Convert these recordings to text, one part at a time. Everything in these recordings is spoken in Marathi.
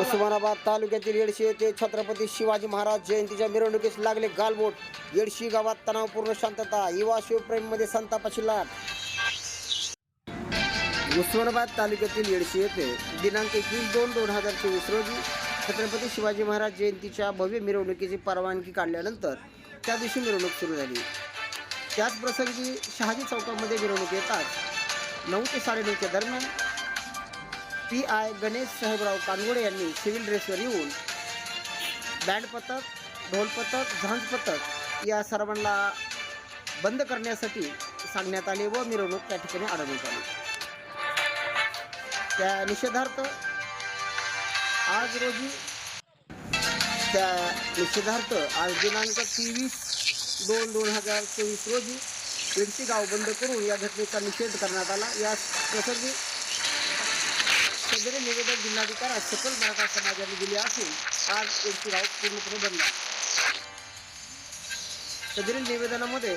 उस्मानाबाद तालुक्यातील येडशी येथे छत्रपती शिवाजी महाराज जयंतीच्या मिरवणुकीस लागले गालबोट. येडशी गावात तणावपूर्ण शांतता युवा शिवप्रेममध्ये संतापाची लाट. उस्मानाबाद तालुक्यातील येडशी येथे दिनांक एकवीस दोन दोन हजार चोवीस रोजी छत्रपती शिवाजी महाराज जयंतीच्या भव्य मिरवणुकीची परवानगी काढल्यानंतर त्या दिवशी मिरवणूक सुरू झाली. त्याच प्रसंगी शहाजी चौकामध्ये मिरवणूक येताच नऊ ते साडेनऊच्या दरम्यान पी आय गणेश साहेबराव कानगोडे यांनी सिव्हिल ड्रेसवर येऊन बँड पथक ढोल पथक झांज पथक या सर्वांना बंद करण्यासाठी सांगण्यात आले व मिरवणूक त्या ठिकाणी अडवण्यात आली त्या निषेधार्थ आज रोजी त्या निषेधार्थ आज दिनांक तेवीस दोन दोन हजार चोवीस रोजी येडशी गाव बंद करून या घटनेचा निषेध करण्यात आला. या प्रसंगी सदरी निवेदन जिल्हाधिकाऱ्यास सकल मराठा समाजाने दिले असून आज येडशी गाव पूर्णपणे आहे. सदरील निवेदनामध्ये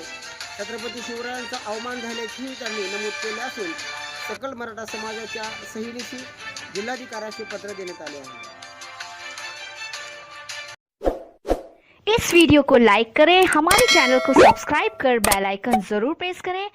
छत्रपती शिवरायांचा अवमान झाल्याचेही त्यांनी नमूद केले असून सकल मराठा समाजाच्या सहीनिशी जिल्हाधिकाऱ्याशी पत्र देण्यात आले आहे इस वीडियो को लाइक करें, हमारे चैनल को सब्सक्राइब कर बेल आइकन ज़रूर प्रेस करें